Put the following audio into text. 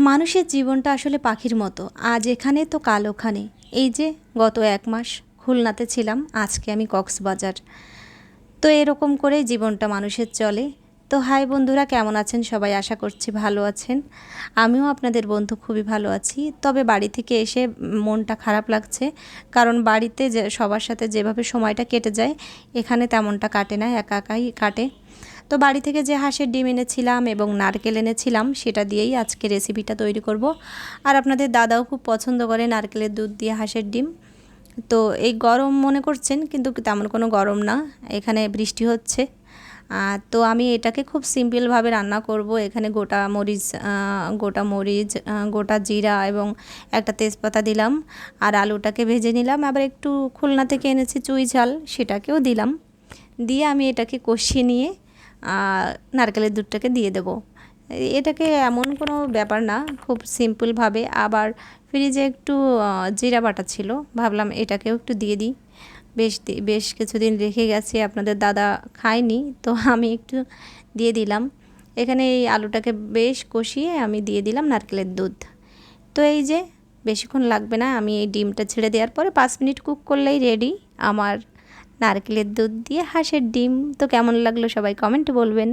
মানুষের জীবনটা আসলে পাখির মতো। আজ এখানে, তো কাল ওখানে। এই যে, গত এক মাস খুলনাতে ছিলাম, আজকে আমি কক্সবাজার। তো এরকম করেই জীবনটা মানুষের চলে। তো হাই বন্ধুরা, কেমন আছেন? সবাই আশা করছি ভালো আছেন। আমিও আপনাদের বন্ধু খুবই ভালো আছি। তবে বাড়ি থেকে এসে মনটা খারাপ লাগছে। কারণ বাড়িতে যে, সবার সাথে যেভাবে সময়টা কেটে যায়, এখানে তেমনটা কাটে না, একা একাই কাটে। তো বাড়ি থেকে যে হাঁসের ডিম এনেছিলাম এবং নারকেল এনেছিলাম, সেটা দিয়েই আজকে রেসিপিটা তৈরি করব। আর আপনাদের দাদাও খুব পছন্দ করে নারকেলের দুধ দিয়ে হাঁসের ডিম। তো এই গরম মনে করছেন, কিন্তু তেমন কোনো গরম না, এখানে বৃষ্টি হচ্ছে। তো আমি এটাকে খুব সিম্পলভাবে রান্না করব। এখানে গোটা মরিচ গোটা মরিচ গোটা জিরা এবং একটা তেজপাতা দিলাম। আর আলুটাকে ভেজে নিলাম। আবার একটু খুলনা থেকে এনেছি চুই ঝাল, সেটাকেও দিলাম। দিয়ে আমি এটাকে কষিয়ে নিয়ে নারকেলের দুধটাকে দিয়ে দেবো। এটাকে এমন কোনো ব্যাপার না, খুব সিম্পলভাবে আবার ফ্রিজে একটু জিরা বাটা ছিল, ভাবলাম এটাকেও একটু দিয়ে দিই। বেশ বেশ কিছুদিন রেখে গেছে, আপনাদের দাদা খায়নি, তো আমি একটু দিয়ে দিলাম। এখানে এই আলুটাকে বেশ কষিয়ে আমি দিয়ে দিলাম নারকেলের দুধ। তো এই যে, বেশিক্ষণ লাগবে না, আমি এই ডিমটা ছেড়ে দেওয়ার পরে পাঁচ মিনিট কুক করলেই রেডি আমার নারকেলের দুধ দিয়ে হাঁসের ডিম। তো কেমন লাগল সবাই কমেন্ট বলবেন।